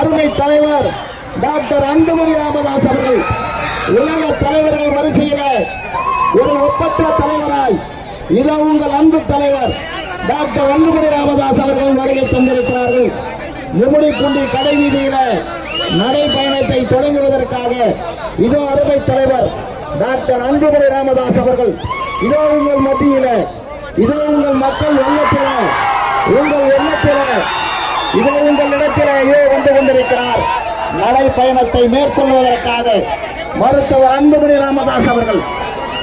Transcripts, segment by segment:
அருமை தலைவர் டாக்டர் அன்புமணி ராமதாஸ் அவர்கள். உலக தலைவர்கள் வரிசையில ஒரு ஒப்பற்ற தலைவராய் இதோ உங்கள் அன்பு தலைவர் டாக்டர் அன்புமணி ராமதாஸ் அவர்கள் வருகை தந்திருக்கிறார்கள். மும்முடிப்பூண்டி கடை வீதியில நடைபயணத்தை தொடங்குவதற்காக இதோ அருமை தலைவர் டாக்டர் அன்புமணி ராமதாஸ் அவர்கள். இதோ உங்கள் மத்தியில இதோ உங்கள் மக்கள் எண்ணத்தில உங்கள் எண்ணத்தில இதோ உங்கள் இடத்தில நடைப்பயணத்தை மேற்கொள்வதற்காக மருத்துவர் அன்புமணி ராமதாஸ் அவர்கள்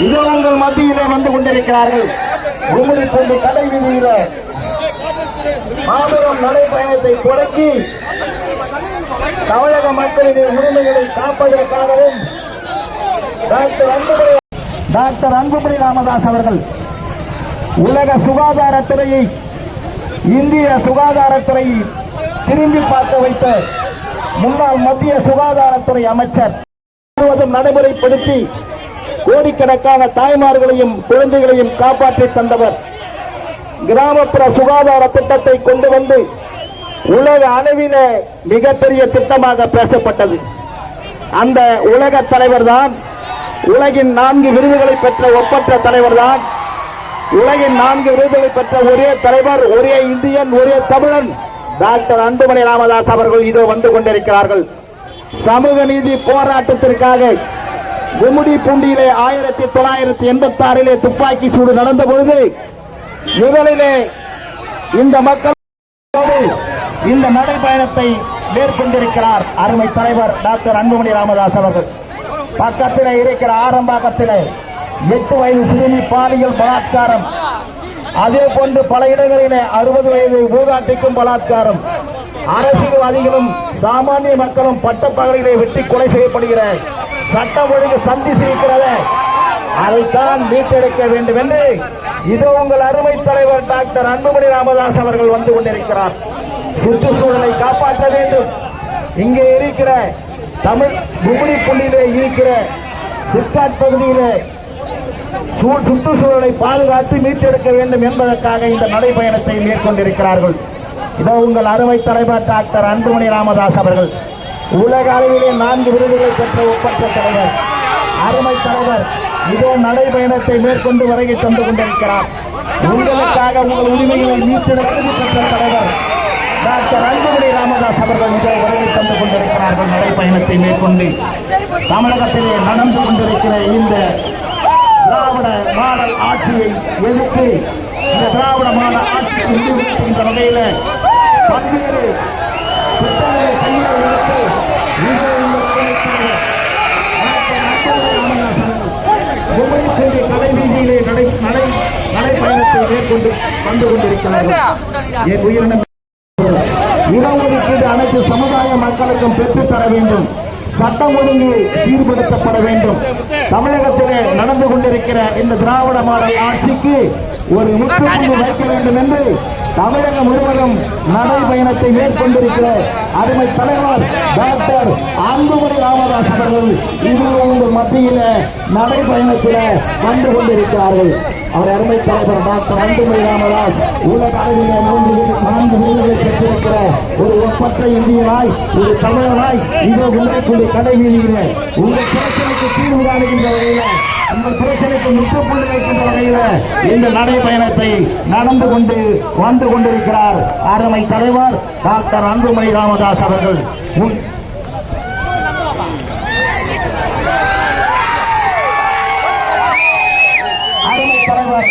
இதோ மத்தியிலே வந்து கொண்டிருக்கிறார்கள். கும்மிடி கொண்டு கடை வீதியில மாபெரும் நடைப்பயணத்தை தொடக்கி தமிழக மக்களின் உரிமைகளை காப்பதற்காகவும் டாக்டர் அன்புமணி டாக்டர் அன்புமணி ராமதாஸ் அவர்கள் உலக சுகாதாரத்துறையை இந்திய சுகாதாரத்துறையை திரும்பி பார்க்க வைத்த முன்னாள் மத்திய சுகாதாரத்துறை அமைச்சர் முழுவதும் நடைமுறைப்படுத்தி கோடிக்கணக்கான தாய்மார்களையும் குழந்தைகளையும் காப்பாற்றி தந்தவர். கிராமப்புற சுகாதார திட்டத்தை கொண்டு வந்து உலக அளவில மிகப்பெரிய திட்டமாக பேசப்பட்டது. அந்த உலக தலைவர் தான் உலகின் நான்கு விருதுகளை பெற்ற ஒப்பற்ற தலைவர் தான் உலகின் நான்கு விருதுகளை பெற்ற ஒரே தலைவர் ஒரே இந்தியன் ஒரே தமிழன். டாக்டர் அன்புமணி ராமதாஸ் அவர்கள் இதோ வந்து கொண்டிருக்கிறார்கள். சமூக நீதி போராட்டத்திற்காக கும்முடி பூண்டியிலே ஆயிரத்தி தொள்ளாயிரத்தி எண்பத்தி ஆறிலே துப்பாக்கி சூடு நடந்த பொழுது முதலிலே இந்த மக்கள் இந்த நடைபயணத்தை மேற்கொண்டிருக்கிறார் அருமை தலைவர் டாக்டர் அன்புமணி ராமதாஸ் அவர்கள். பக்கத்தில் இருக்கிற ஆரம்பத்தில் எட்டு வயது சிறுமி பாலியல் பலாத்காரம் அதே போன்று பல இடங்களிலே அறுபது வயது மூதாட்டிக்கும் பலாத்காரம். அரசியல்வாதிகளும் சாமானிய மக்களும் பட்டப்பகலிலே வெட்டி கொலை செய்யப்படுகிற சட்டம் ஒழுங்கு சந்தித்திருக்கிறது அதைத்தான் மீட்டெடுக்க வேண்டும் என்று இதோ உங்கள் அருமை தலைவர் டாக்டர் அன்புமணி ராமதாஸ் அவர்கள் வந்து கொண்டிருக்கிறார். சுற்றுச்சூழலை காப்பாற்ற வேண்டும். இங்கே இருக்கிற தமிழ் கும்மிடி புள்ளியிலே இருக்கிற சிப்காட் பகுதியிலே சுற்றுச்சூழலை பாதுகாத்து மீட்டெடுக்க வேண்டும் என்பதற்காக இந்த நடைபயணத்தை மேற்கொண்டிருக்கிறார்கள். இதோ உங்கள் அருமை தலைவர் டாக்டர் அன்புமணி ராமதாஸ் அவர்கள். உலக அளவிலே நான்கு விருதுகளை பெற்ற ஒப்பற்ற தலைவர். அருமை தலைவர் இதோ நடைபயணத்தை மேற்கொண்டு வருகை தந்து கொண்டிருக்கிறார். உங்களுக்காக உங்கள் உரிமைகளை மீட்டெடுப்பது பெற்ற தலைவர் டாக்டர் அன்புமணி ராமதாஸ் அவர்கள் இதோ வருகை தந்து கொண்டிருக்கிறார்கள் நடைபயணத்தை மேற்கொண்டு. தமிழகத்திலே நடந்து கொண்டிருக்கிற இந்த திராவிட மாடல் ஆட்சியை எதிர்த்து இந்த திராவிட மாடல் ஆட்சியை எதிர்க்கின்ற வகையில் பல்வேறு திட்டங்களை கையில் எடுத்து நடை நடை நடைப்பயணத்தை மேற்கொண்டு வந்து கொண்டிருக்கிறார்கள் என் உயிரினம் இடஒதுக்கீடு அனைத்து சமுதாய மக்களுக்கும் பெற்றுத் தர வேண்டும். சட்டம் ஒழுங்கு சீர்படுத்தப்பட வேண்டும். தமிழகத்திலே நடந்து கொண்டிருக்கிற இந்த திராவிட மாடல் ஆட்சிக்கு ஒரு முற்றுப்புள்ளி வைக்க வேண்டும் என்று தமிழகம் முழுவதும் நடைபயணத்தை மேற்கொண்டிருக்கிற அருமை தலைவர் டாக்டர் அன்புமணி ராமதாஸ் அவர்கள் இன்று உங்கள் மத்தியில நடைபயணத்தில வந்து கொண்டிருக்கிறார்கள். அவர் அருமை தலைவர் டாக்டர் அன்புமணி ராமதாஸ் உலக அளவில் மூன்று நான்கு விருதுகளை பெற்றிருக்கிற ஒரு ஒப்பற்ற இந்தியனாய் ஒரு தமிழனாய் இதோ உங்களுக்குள்ள கடை வீதியில உங்கள் பிரச்சனைக்கு தீர்வு காணுகின்ற வகையில் உங்கள் பிரச்சனைக்கு முற்றுப்புள்ளி வைக்கின்ற வகையில் இந்த நடைபயணத்தை நடந்து கொண்டு வந்து கொண்டிருக்கிறார் அருமை தலைவர் டாக்டர் அன்புமணி ராமதாஸ் அவர்கள். அருமை தலைவர்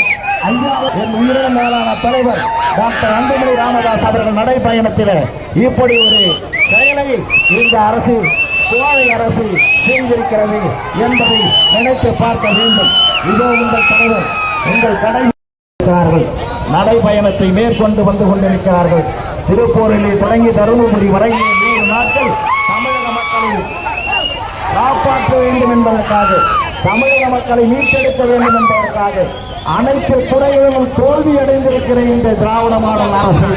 என் உயிரின மேலான தலைவர் டாக்டர் அன்புமணி ராமதாஸ் அவர்கள் நடைபயணத்தில் இப்படி ஒரு செயலை இந்த அரசு கோவை அரசு செய்திருக்கிறது என்பதை நினைத்து பார்க்க வேண்டும். இதோ உங்கள் தலைவர் உங்கள் கடை நடைபயணத்தை மேற்கொண்டு வந்து கொண்டிருக்கிறார்கள். திருப்பூரிலே தொடங்கி தருமபுரி வரை மூன்று நாட்கள் தமிழக மக்களை காப்பாற்ற வேண்டும் என்பதற்காக தமிழக மக்களை மீட்டெடுக்க வேண்டும் என்பதற்காக அனைத்து துறைகளிலும் தோல்வி அடைந்திருக்கிற இந்த திராவிட மாடல் அரசு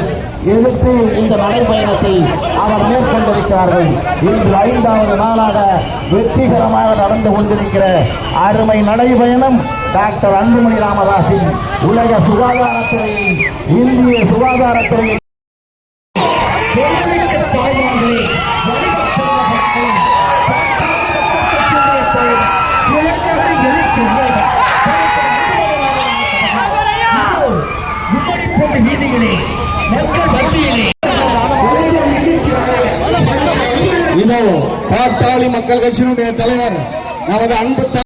எதிர்த்து இந்த நடைபயணத்தை அவர் மேற்கொண்டிருக்கிறார்கள். இன்று ஐந்தாவது நாளாக வெற்றிகரமாக நடந்து கொண்டிருக்கிற அருமை நடைபயணம் டாக்டர் அன்புமணி ராமதாஸின் உலக சுகாதாரத்துறையை இந்திய சுகாதாரத்துறையை மக்கள் கட்சியினுடைய தலைவர் நமது அன்பு